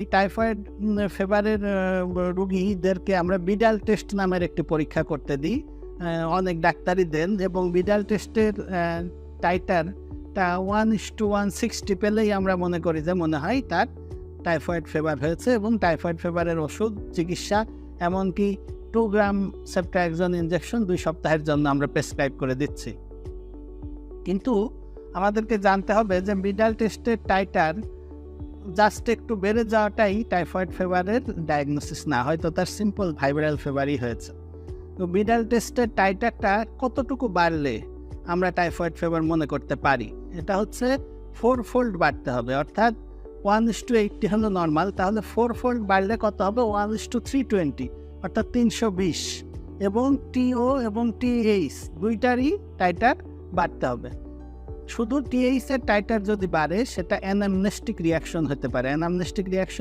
এই টাইফয়েড ফেভারের রুগীদেরকে আমরা বিডাল টেস্ট নামের একটি পরীক্ষা করতে দিই। অনেক ডাক্তারই দেন এবং বিডাল টেস্টের টাইটারটা one is to one sixty পেলেই আমরা মনে করি যে মনে হয় তার টাইফয়েড ফেভার হয়েছে এবং টাইফয়েড ফেভারের ওষুধ, চিকিৎসা এমনকি টু গ্রাম সেপ্টাএক্সন ইনজেকশন দুই সপ্তাহের জন্য আমরা প্রেসক্রাইব করে দিচ্ছি। কিন্তু আমাদেরকে জানতে হবে যে বিডাল টেস্টের টাইটার জাস্ট একটু বেড়ে যাওয়াটাই টাইফয়েড ফেভারের ডায়াগনোসিস না, হয়তো তার সিম্পল ভাইরাল ফেভারই হয়েছে। তো মিডাল টেস্টের টাইটারটা কতটুকু বাড়লে আমরা টাইফয়েড ফেভার মনে করতে পারি? এটা হচ্ছে ফোর ফোল্ড বাড়তে হবে, অর্থাৎ ওয়ান ইস টু এইটটি হলো নর্মাল তাহলে ফোর ফোল্ড বাড়লে কত হবে? One is to three twenty অর্থাৎ তিনশো বিশ। এবং টিও এবং টিএইচ দুইটারই টাইটার বাড়তে হবে। শুধু টিএইচ এর টাইটার যদি বাড়ে সেটা অ্যানামনেস্টিক রিয়াকশন হতে পারে। অ্যানামনেস্টিক রিয়াকশন